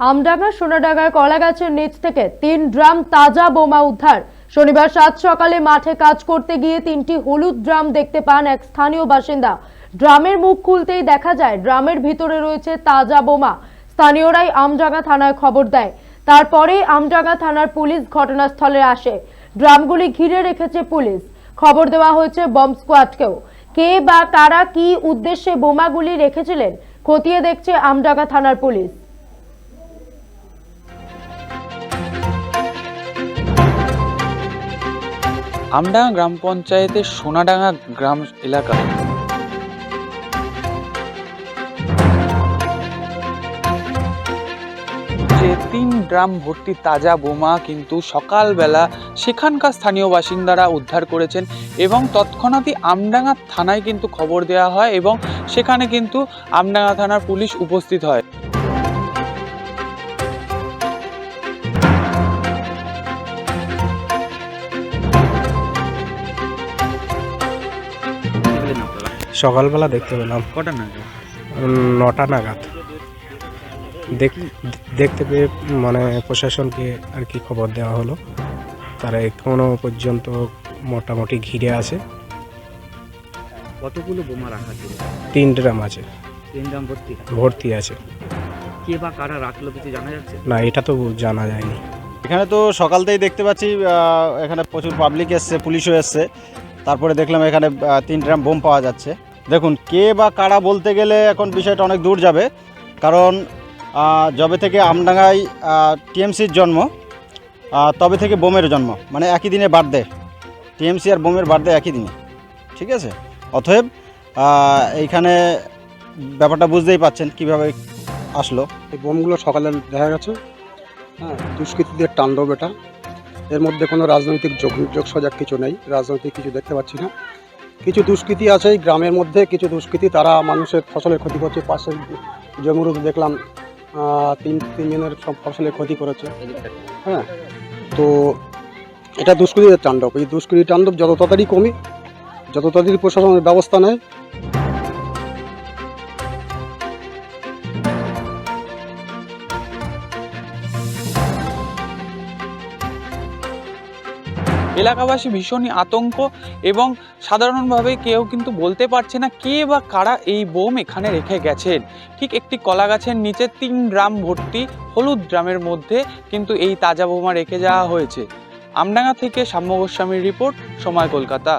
আমডাঙ্গা সোনাডাঙ্গার কলা গাছের নিচ থেকে তিন ড্রাম তাজা বোমা উদ্ধার। শনিবার সাত সকালে মাঠে কাজ করতে গিয়ে তিনটি হলুদ ড্রাম দেখতে পান এক স্থানীয় বাসিন্দা। ড্রামের মুখ খুলতেই দেখা যায়, ড্রামের ভিতরে রয়েছে তাজা বোমা। স্থানীয়রাই আমডাঙ্গা থানায় খবর দেয়। তারপরেই আমডাঙ্গা থানার পুলিশ ঘটনাস্থলে আসে। ড্রামগুলি ঘিরে রেখেছে পুলিশ। খবর দেওয়া হয়েছে বম্ব স্কোয়াডকেও। কে বা কারা কি উদ্দেশ্যে বোমাগুলি রেখেছিলেন, খতিয়ে দেখছে আমডাঙ্গা থানার পুলিশ। আমডাঙ্গা গ্রাম পঞ্চায়েতের সোনাডাঙ্গা গ্রাম এলাকা। যে তিন ড্রাম ভর্তি তাজা বোমা কিন্তু সকালবেলা সেখানকার স্থানীয় বাসিন্দারা উদ্ধার করেছেন এবং তৎক্ষণাৎই আমডাঙ্গা থানায় কিন্তু খবর দেওয়া হয় এবং সেখানে কিন্তু আমডাঙ্গা থানার পুলিশ উপস্থিত হয়। সকালবেলা দেখতে পেলাম। কটা নাগাদ? নটা নাগাদ। দেখ- দেখতে পেয়ে মানে প্রশাসনকে আর কি খবর দেওয়া হলো। তারা এখনও পর্যন্ত মোটামুটি ঘিরে আছে। কতগুলো বোমা রাখা ছিল? তিন ড্রাম আছে। তিন দাম ভর্তি? ভর্তি আছে। কে বা কারা রাখল কিছু জানা যাচ্ছে? না এটা তো জানা যায়নি। এখানে তো সকাল সকালতেই দেখতে পাচ্ছি এখানে প্রচুর পাবলিক এসছে পুলিশও এসছে। তারপরে দেখলাম এখানে তিন ড্রাম বোম পাওয়া যাচ্ছে। দেখুন, কে বা কারা বলতে গেলে এখন বিষয়টা অনেক দূর যাবে। কারণ যবে থেকে আমডাঙ্গায় টিএমসির জন্ম তবে থেকে বোমের জন্ম মানে একই দিনে বার্থডে। টিএমসি আর বোমের বার্থডে একই দিনে, ঠিক আছে? অতএব এইখানে ব্যাপারটা বুঝতেই পাচ্ছেন কীভাবে আসলো। এই বোমগুলো সকালে দেখা গেছে। হ্যাঁ দুষ্কৃতীদের তাণ্ডব এটা। এর মধ্যে কোনো রাজনৈতিক যোগ যোগ সজাগ কিছু নেই, রাজনৈতিক কিছু দেখতে পাচ্ছি না। কিছু দুষ্কৃতী আছে গ্রামের মধ্যে, কিছু দুষ্কৃতী তারা মানুষের ফসলের ক্ষতি করছে, পাশে জমিরুদ দেখলাম তিন তিনজনের সব ফসলের ক্ষতি করেছে। হ্যাঁ তো এটা দুষ্কৃতীদের তাণ্ডব। এই দুষ্কৃতি তাণ্ডব যত তাড়াতাড়ি কমে, যত তাড়াতাড়ি প্রশাসনের ব্যবস্থা নেয় এলাকাবাসী ভীষণই আতঙ্ক এবং সাধারণভাবে কেউ কিন্তু বলতে পারছে না কে বা কারা এই বোম এখানে রেখে গেছেন। ঠিক একটি কলা গাছের নিচে তিন গ্রাম ভর্তি হলুদ গ্রামের মধ্যে কিন্তু এই তাজা বোমা রেখে যাওয়া হয়েছে। আমডাঙ্গা থেকে সাম্য গোস্বামীর রিপোর্ট, সময় কলকাতা।